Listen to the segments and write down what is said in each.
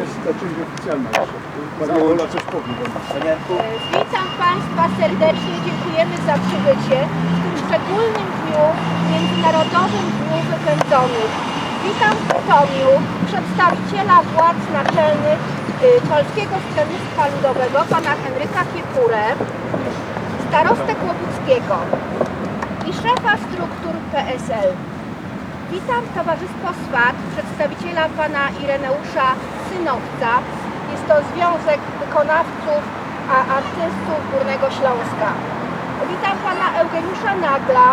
jest oficjalna jeszcze. Ola coś powie. Witam Państwa serdecznie, dziękujemy za przybycie w tym szczególnym dniu, Międzynarodowym Dniu Wypędzonych. Witam w Bytomiu przedstawiciela władz naczelnych y, Polskiego Stronnictwa Ludowego, pana Henryka Kiepurę, starostę Kłobuckiego i szefa struktur PSL. Witam Towarzystwo SWAT, przedstawiciela pana Ireneusza Synowca. Jest to Związek Wykonawców a Artystów Górnego Śląska. Witam pana Eugeniusza Nagla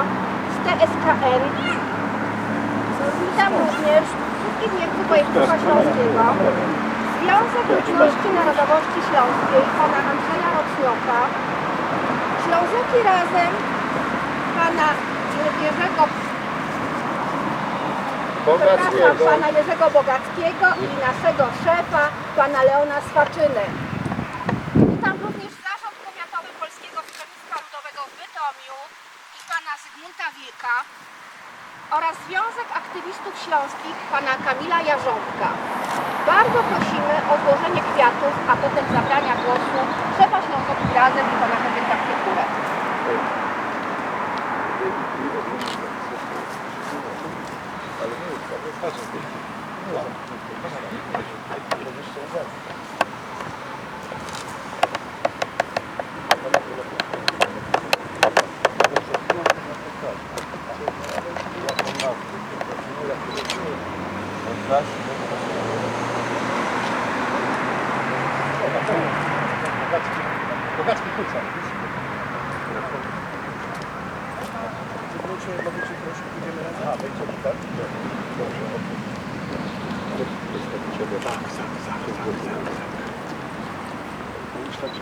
z TSKN. Witam również wszystkich Niemców województwa śląskiego. Związek Ludności Narodowości Śląskiej pana Andrzeja Rocznioka. Ślązaki razem pana Jerzego Przepraszam, pana Jerzego Bogackiego i naszego szefa, pana Leona Swaczynę. Witam również Zarząd Powiatowy Polskiego Stronnictwa Ludowego w Bytomiu i pana Zygmunta Wieka oraz Związek Aktywistów Śląskich pana Kamila Jarząbka. Bardzo prosimy o złożenie kwiatów, a potem zabrania głosu szefa Ślązoków Razem i pana Henryka Kwiaturę. Bogacki Чесно.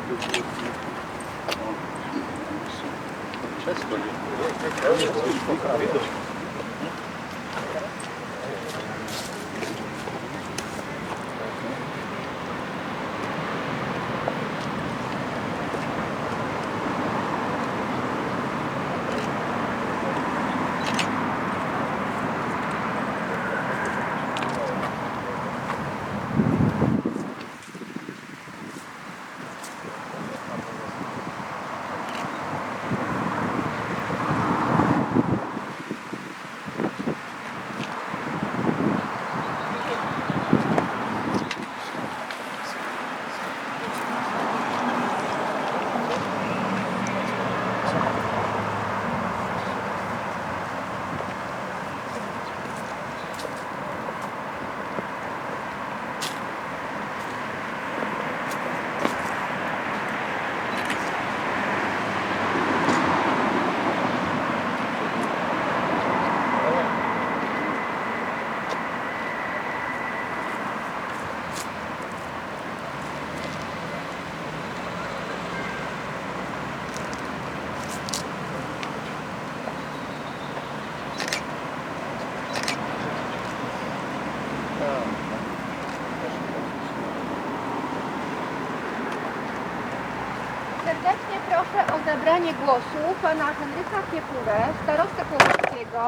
Zabranie głosu pana Henryka Kiepurę, starostę Kłobuckiego,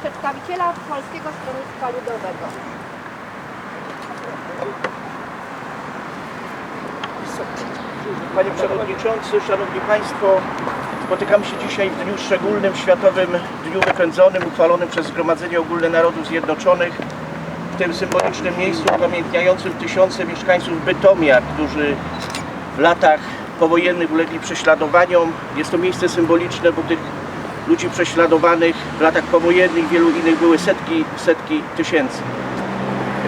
przedstawiciela Polskiego Stronnictwa Ludowego. Panie Przewodniczący, Szanowni Państwo, spotykamy się dzisiaj w dniu szczególnym, Światowym Dniu Wypędzonym, uchwalonym przez Zgromadzenie Ogólne Narodów Zjednoczonych, w tym symbolicznym miejscu upamiętniającym tysiące mieszkańców Bytomia, którzy w latach powojennych ulegli prześladowaniom. Jest to miejsce symboliczne, bo tych ludzi prześladowanych w latach powojennych, wielu innych były setki, setki tysięcy.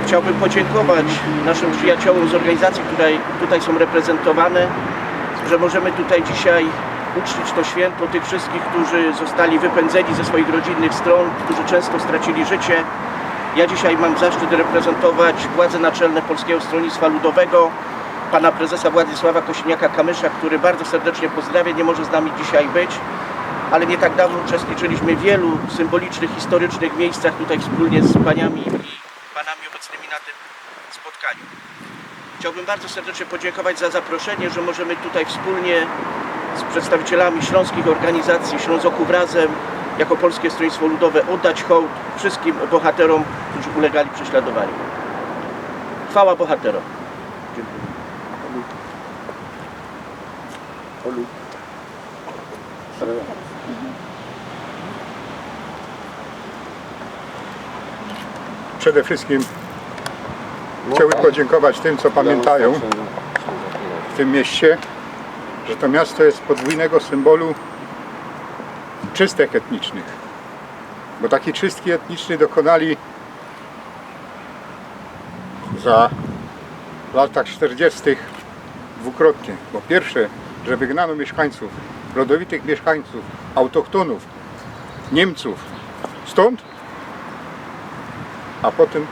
Chciałbym podziękować naszym przyjaciołom z organizacji, które tutaj są reprezentowane, że możemy tutaj dzisiaj uczcić to święto tych wszystkich, którzy zostali wypędzeni ze swoich rodzinnych stron, którzy często stracili życie. Ja dzisiaj mam zaszczyt reprezentować władze naczelne Polskiego Stronnictwa Ludowego, pana prezesa Władysława Kosiniaka-Kamysza, który bardzo serdecznie pozdrawia, nie może z nami dzisiaj być, ale nie tak dawno uczestniczyliśmy w wielu symbolicznych, historycznych miejscach tutaj wspólnie z paniami i panami obecnymi na tym spotkaniu. Chciałbym bardzo serdecznie podziękować za zaproszenie, że możemy tutaj wspólnie z przedstawicielami śląskich organizacji Ślązoków Razem jako Polskie Stronnictwo Ludowe oddać hołd wszystkim bohaterom, którzy ulegali prześladowaniu. Chwała bohaterom. Przede wszystkim chciałbym podziękować tym, co pamiętają w tym mieście, że to miasto jest podwójnego symbolu czystek etnicznych. Bo taki czystki etniczny dokonali za w latach 40. dwukrotnie. Po pierwsze, że wygnano mieszkańców, rodowitych mieszkańców, autochtonów, Niemców stąd, a potem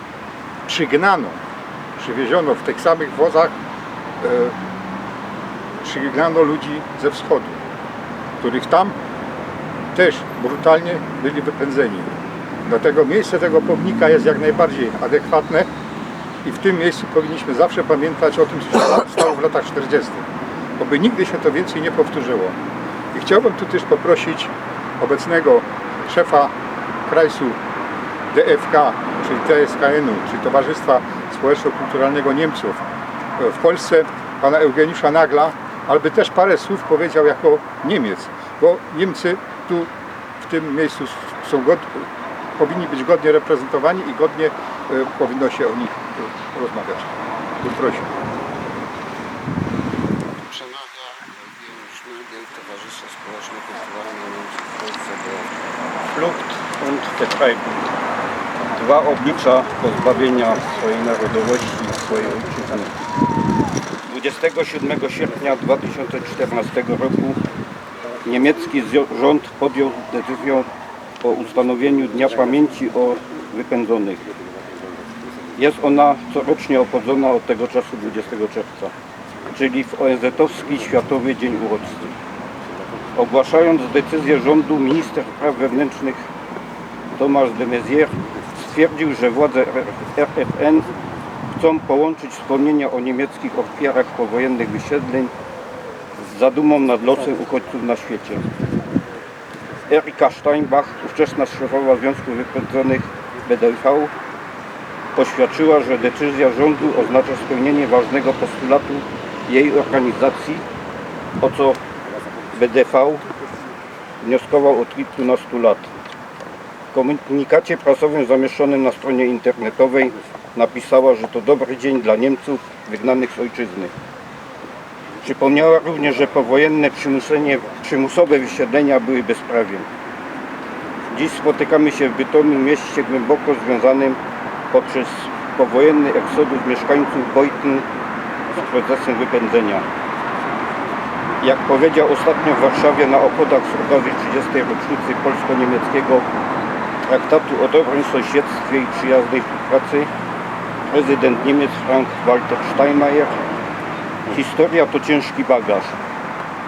przygnano, przywieziono w tych samych wozach, e, przygnano ludzi ze wschodu, których tam też brutalnie byli wypędzeni. Dlatego miejsce tego pomnika jest jak najbardziej adekwatne i w tym miejscu powinniśmy zawsze pamiętać o tym, co się stało w latach 40. Oby nigdy się to więcej nie powtórzyło. I chciałbym tu też poprosić obecnego szefa Krajsu DFK, czyli TSKN-u, czyli Towarzystwa Społeczno-Kulturalnego Niemców w Polsce, pana Eugeniusza Nagla, aby też parę słów powiedział jako Niemiec, bo Niemcy tu w tym miejscu są god, powinni być godnie reprezentowani i godnie e, powinno się o nich e, rozmawiać. Tu proszę. Przemawia Eugeniusz Nagel, Towarzystwo Społeczno-Kulturalne Niemców w Polsce do Flucht und Vertreibung. Dwa oblicza pozbawienia swojej narodowości i swojej ojczyzny. 27 sierpnia 2014 roku niemiecki rząd podjął decyzję o ustanowieniu Dnia Pamięci o Wypędzonych. Jest ona corocznie obchodzona od tego czasu 20 czerwca, czyli w ONZ-owski Światowy Dzień Uchodźcy. Ogłaszając decyzję rządu, minister spraw wewnętrznych Tomasz de Maizière stwierdził, że władze RFN chcą połączyć wspomnienia o niemieckich ofiarach powojennych wysiedleń z zadumą nad losem uchodźców na świecie. Erika Steinbach, ówczesna szefowa Związku Wypędzonych BDV, poświadczyła, że decyzja rządu oznacza spełnienie ważnego postulatu jej organizacji, o co BDV wnioskował od kilkunastu lat. Komunikacie prasowym zamieszczonym na stronie internetowej napisała, że to dobry dzień dla Niemców wygnanych z ojczyzny. Przypomniała również, że powojenne przymusowe wysiedlenia były bezprawiem. Dziś spotykamy się w Bytomiu, mieście głęboko związanym poprzez powojenny eksodus mieszkańców Bojtyn z procesem wypędzenia. Jak powiedział ostatnio w Warszawie na obchodach z okazji 30. rocznicy polsko-niemieckiego traktatu o dobrym sąsiedztwie i przyjaznej współpracy, prezydent Niemiec Frank-Walter Steinmeier, historia to ciężki bagaż.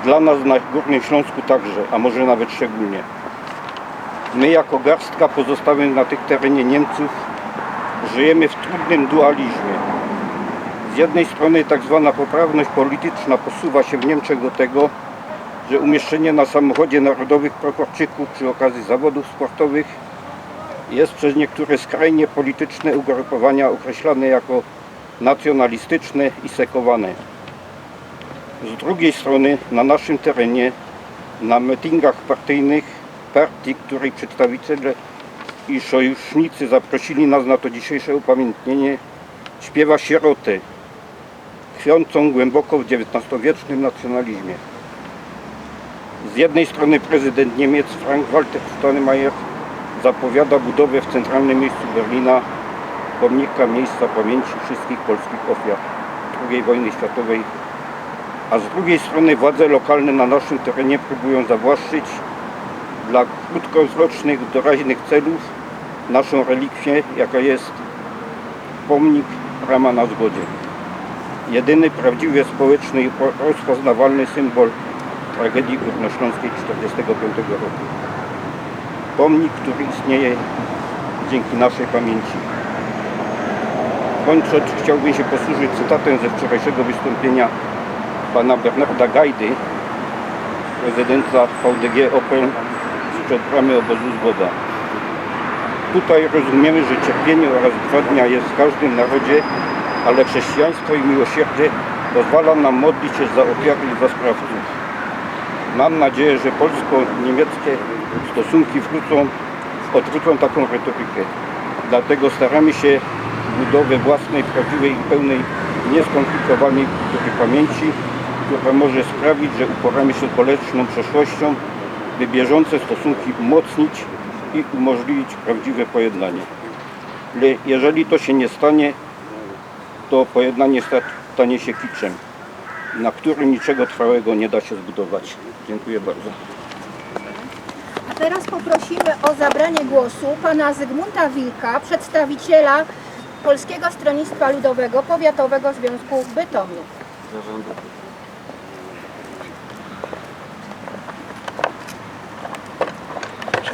Dla nas na Górnym Śląsku także, a może nawet szczególnie. My jako garstka pozostałych na tych terenie Niemców żyjemy w trudnym dualizmie. Z jednej strony tak zwana poprawność polityczna posuwa się w Niemczech do tego, że umieszczenie na samochodzie narodowych proporczyków przy okazji zawodów sportowych jest przez niektóre skrajnie polityczne ugrupowania określane jako nacjonalistyczne i sekowane. Z drugiej strony na naszym terenie, na meetingach partyjnych partii, której przedstawiciele i sojusznicy zaprosili nas na to dzisiejsze upamiętnienie, śpiewa sierotę, tkwiącą głęboko w XIX-wiecznym nacjonalizmie. Z jednej strony prezydent Niemiec Frank-Walter Steinmeier zapowiada budowę w centralnym miejscu Berlina pomnika miejsca pamięci wszystkich polskich ofiar II wojny światowej, a z drugiej strony władze lokalne na naszym terenie próbują zawłaszczyć dla krótkowzrocznych, doraźnych celów naszą relikwię, jaka jest pomnik Rama na zgodzie. Jedyny prawdziwie społeczny i rozpoznawalny symbol tragedii górnośląskiej 1945 roku. Pomnik, który istnieje dzięki naszej pamięci. Kończąc, chciałbym się posłużyć cytatem ze wczorajszego wystąpienia pana Bernarda Gajdy, prezydenta VDG Opel sprzed bramy obozu Zgoda. Tutaj rozumiemy, że cierpienie oraz zbrodnia jest w każdym narodzie ale chrześcijaństwo i miłosierdzie pozwala nam modlić się za ofiary i za sprawców. Mam nadzieję, że polsko-niemieckie stosunki wrócą, odwrócą taką retorykę. Dlatego staramy się budowę własnej, prawdziwej i pełnej, nieskomplikowanej kultury pamięci, która może sprawić, że uporamy się z bolesną przeszłością, by bieżące stosunki umocnić i umożliwić prawdziwe pojednanie. Jeżeli to się nie stanie, to pojednanie sta- stanie się kiczem, na którym niczego trwałego nie da się zbudować. Dziękuję bardzo. A teraz poprosimy o zabranie głosu pana Zygmunta Wilka, przedstawiciela Polskiego Stronnictwa Ludowego Powiatowego Związku Bytomiu.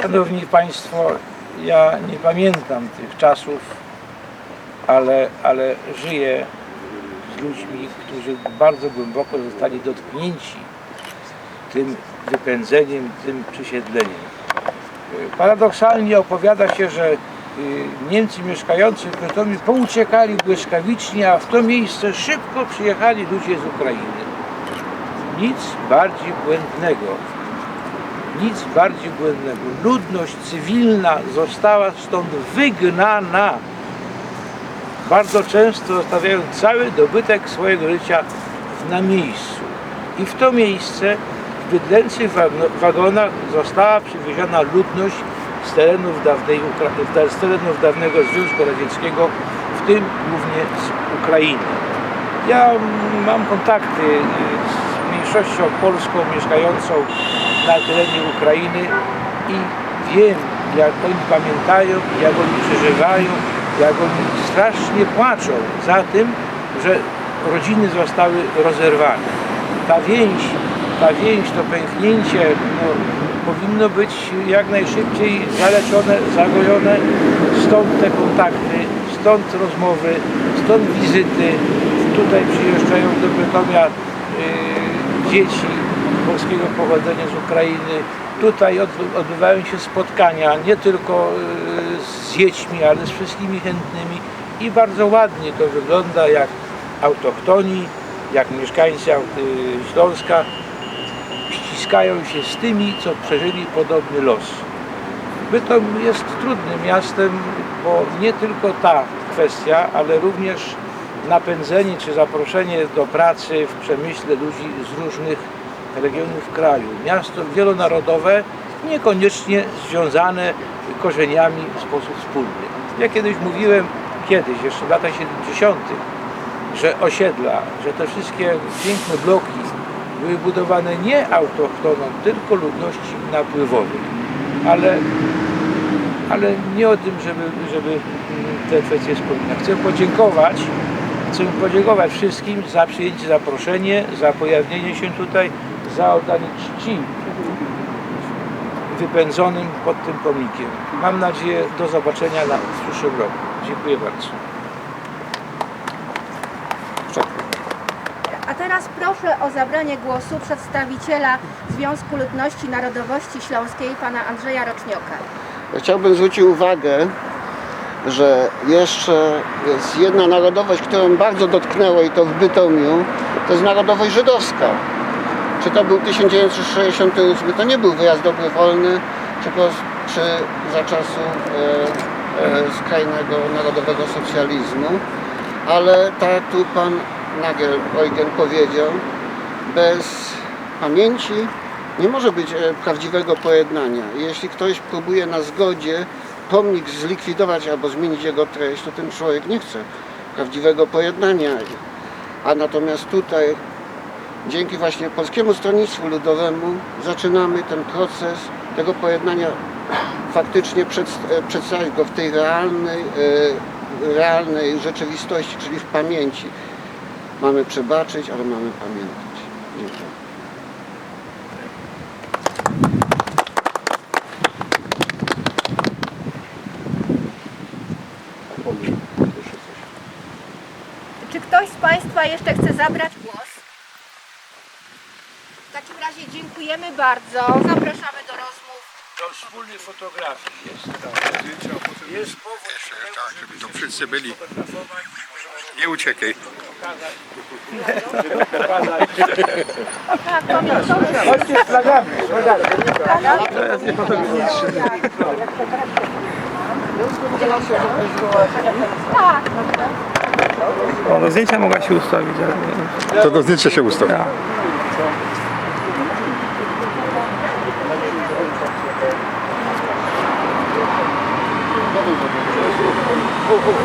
Szanowni Państwo, ja nie pamiętam tych czasów, ale, ale żyję ludźmi, którzy bardzo głęboko zostali dotknięci tym wypędzeniem, tym przesiedleniem. Paradoksalnie opowiada się, że y, Niemcy mieszkający w Bytomiu pouciekali błyskawicznie, a w to miejsce szybko przyjechali ludzie z Ukrainy. Nic bardziej błędnego nic bardziej błędnego. Ludność cywilna została stąd wygnana. Bardzo często zostawiając cały dobytek swojego życia na miejscu. I w to miejsce w bydlęcych wagonach została przywieziona ludność z terenów, dawnej, z terenów dawnego Związku Radzieckiego, w tym głównie z Ukrainy. Ja mam kontakty y, z mniejszością polską mieszkającą na terenie Ukrainy i wiem, jak oni pamiętają, jak oni przeżywają, jak oni strasznie płaczą za tym, że rodziny zostały rozerwane. Ta więź, ta więź, to pęknięcie no, powinno być jak najszybciej zaleczone, zagojone. Stąd te kontakty, stąd rozmowy, stąd wizyty. Tutaj przyjeżdżają do Bytomia y, dzieci polskiego pochodzenia z Ukrainy. Tutaj odby- odbywają się spotkania nie tylko y, z dziećmi, ale z wszystkimi chętnymi i bardzo ładnie to wygląda, jak autochtoni, jak mieszkańcy Śląska ściskają się z tymi, co przeżyli podobny los. Bytom jest trudnym miastem, bo nie tylko ta kwestia, ale również napędzenie czy zaproszenie do pracy w przemyśle ludzi z różnych regionów kraju. Miasto wielonarodowe, niekoniecznie związane korzeniami w sposób wspólny. Ja kiedyś mówiłem, kiedyś, jeszcze w latach 70., że osiedla, że te wszystkie piękne bloki były budowane nie autochtonom, tylko ludności napływowej. Ale, ale nie o tym, żeby, żeby te kwestie wspominać. Chcę podziękować, chcę podziękować wszystkim za przyjęcie zaproszenie, za pojawienie się tutaj, za oddanie czci wypędzonym pod tym pomnikiem. Mam nadzieję do zobaczenia na w przyszłym roku. Dziękuję bardzo. A teraz proszę o zabranie głosu przedstawiciela Związku Ludności Narodowości Śląskiej, pana Andrzeja Rocznioka. Chciałbym zwrócić uwagę, że jeszcze jest jedna narodowość, którą bardzo dotknęło i to w Bytomiu, to jest narodowość żydowska. Czy to był 1968, to nie był wyjazd dobrowolny, czy, po, czy za czasów e, e, skrajnego narodowego socjalizmu, ale tak tu pan Nagel Eugen powiedział, bez pamięci nie może być e, prawdziwego pojednania. Jeśli ktoś próbuje na zgodzie pomnik zlikwidować albo zmienić jego treść, to ten człowiek nie chce prawdziwego pojednania. A natomiast tutaj, dzięki właśnie Polskiemu Stronnictwu Ludowemu, zaczynamy ten proces tego pojednania faktycznie e, przedstawić go w tej realnej, e, realnej rzeczywistości, czyli w pamięci. Mamy przebaczyć, ale mamy pamiętać. Dziękuję. Czy ktoś z Państwa jeszcze chce zabrać dziękujemy bardzo. Zapraszamy do rozmów do wspólnych fotografii jest. Jest powód, Tak, żeby to wszyscy byli. Nie uciekaj. Chodźcie z flagami. Tak, O, do zdjęcia mogła się ustawić, ale. To do zdjęcia się ustaw.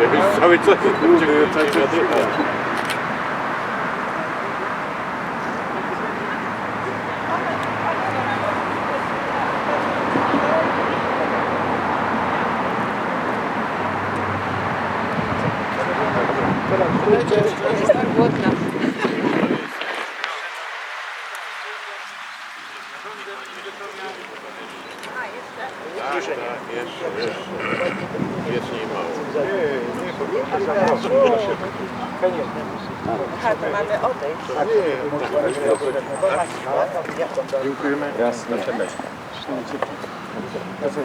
Ja. Cały czas. Jestem głodna. Jeszcze nie mało. Aha, to mamy odejść. Dziękujemy. Raz na przemyśle. Ja co?